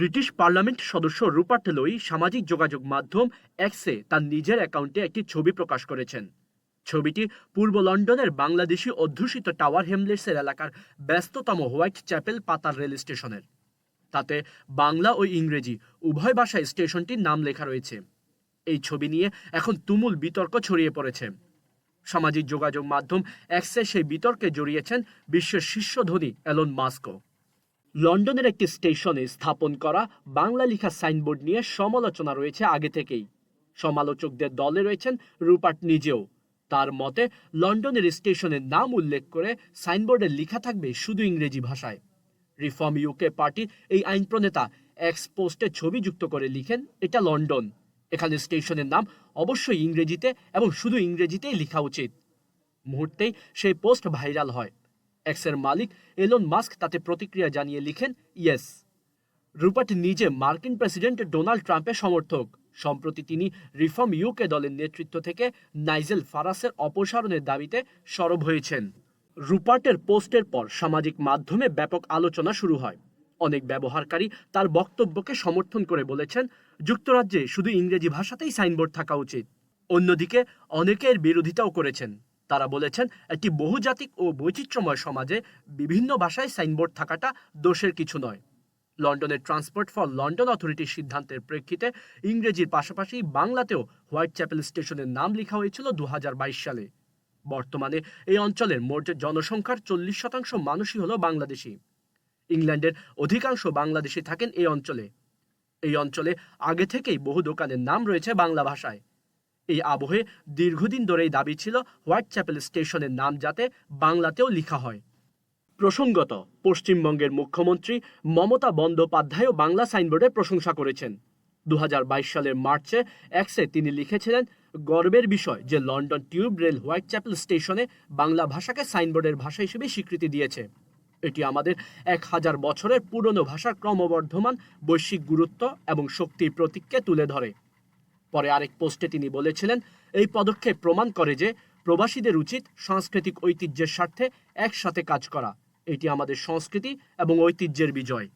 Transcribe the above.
British parliament সদস্য Rupert Lowe সামাজিক যোগাযোগ মাধ্যম এক্সে তার নিজের অ্যাকাউন্টে একটি ছবি প্রকাশ করেছেন। ছবিটি পূর্ব লন্ডনের বাংলাদেশি অধ্যুষিত টাওয়ার হেমলেটসের এলাকার ব্যস্ততম হোয়াইট চ্যাপেল পাতার রেল স্টেশনের। তাতে বাংলা ও ইংরেজি উভয় ভাষায় স্টেশনটির নাম লেখা রয়েছে। এই ছবি নিয়ে এখন তুমুল বিতর্ক ছড়িয়ে পড়েছে। সামাজিক যোগাযোগ মাধ্যম এক্সে সেই বিতর্কে জড়িয়েছেন বিশ্বের শীর্ষ ধনী এলন মাস্কো লন্ডনের একটি স্টেশনে স্থাপন করা বাংলা লেখা সাইনবোর্ড নিয়ে সমালোচনা রয়েছে আগে থেকেই। সমালোচকদের দলে রয়েছেন রুপার্ট নিজেও। তার মতে, লন্ডনের স্টেশনের নাম উল্লেখ করে সাইনবোর্ডে লেখা থাকবে শুধু ইংরেজি ভাষায়। রিফর্ম ইউকে পার্টির এই আইন প্রণেতা এক্স পোস্টে ছবি যুক্ত করে লিখেন, এটা লন্ডন। এখানে স্টেশনের নাম অবশ্যই ইংরেজিতে এবং শুধু ইংরেজিতেই লেখা উচিত। মুহূর্তেই সেই পোস্ট ভাইরাল হয়। এক্সের মালিক এলন মাস্ক তাতে প্রতিক্রিয়া জানিয়ে লিখেন, ইয়েস, রুপার্ট নিজে মার্কিন প্রেসিডেন্ট ডোনাল্ড ট্রাম্পের সমর্থক। সম্প্রতি তিনি রিফর্ম ইউকে দলের নেতৃত্ব থেকে নাইজেল ফারাসের অপসারণের দাবিতে সরব হয়েছেন। রুপার্টের পোস্টের পর সামাজিক মাধ্যমে ব্যাপক আলোচনা শুরু হয়। অনেক ব্যবহারকারী তার বক্তব্যকে সমর্থন করে বলেছেন, যুক্তরাজ্যে শুধু ইংরেজি ভাষাতেই সাইনবোর্ড থাকা উচিত। অন্যদিকে অনেকের বিরোধিতাও করেছেন। তারা বলেছেন, একটি বহুজাতিক ও বৈচিত্র্যময় সমাজে বিভিন্ন ভাষায় সাইনবোর্ড থাকাটা দোষের কিছু নয়। লন্ডনের ট্রান্সপোর্ট ফর লন্ডন অথরিটির সিদ্ধান্তের প্রেক্ষিতে ইংরেজির পাশাপাশি বাংলাতেও হোয়াইট চ্যাপেল স্টেশনের নাম লেখা হয়েছিল দু হাজার বাইশ সালে। বর্তমানে এই অঞ্চলের মোট জনসংখ্যার চল্লিশ শতাংশ মানুষই হল বাংলাদেশি। ইংল্যান্ডের অধিকাংশ বাংলাদেশি থাকেন এই অঞ্চলে। এই অঞ্চলে আগে থেকেই বহু দোকানের নাম রয়েছে বাংলা ভাষায়। এই আবহে দীর্ঘদিন ধরেই দাবি ছিল হোয়াইট চ্যাপেল স্টেশনের নাম যাতে বাংলাতেও লেখা হয়। প্রসঙ্গত, পশ্চিমবঙ্গের মুখ্যমন্ত্রী মমতা বন্দ্যোপাধ্যায়ও বাংলা সাইনবোর্ডের প্রশংসা করেছেন। দু হাজার বাইশ সালের মার্চে এক্সে তিনি লিখেছিলেন, গর্বের বিষয় যে London tube rail Whitechapel স্টেশনে বাংলা ভাষাকে সাইনবোর্ডের ভাষা হিসেবে স্বীকৃতি দিয়েছে। এটি আমাদের এক হাজার বছরের পুরনো ভাষার ক্রমবর্ধমান বৈশ্বিক গুরুত্ব এবং শক্তির প্রতীককে তুলে ধরে। পরে আরেক পোস্টে তিনি বলেছিলেন, এই পদক্ষেপ প্রমাণ করে যে প্রবাসীদের উচিত সাংস্কৃতিক ঐতিহ্যের স্বার্থে একসাথে কাজ করা। এটি আমাদের সংস্কৃতি এবং ঐতিহ্যের বিজয়।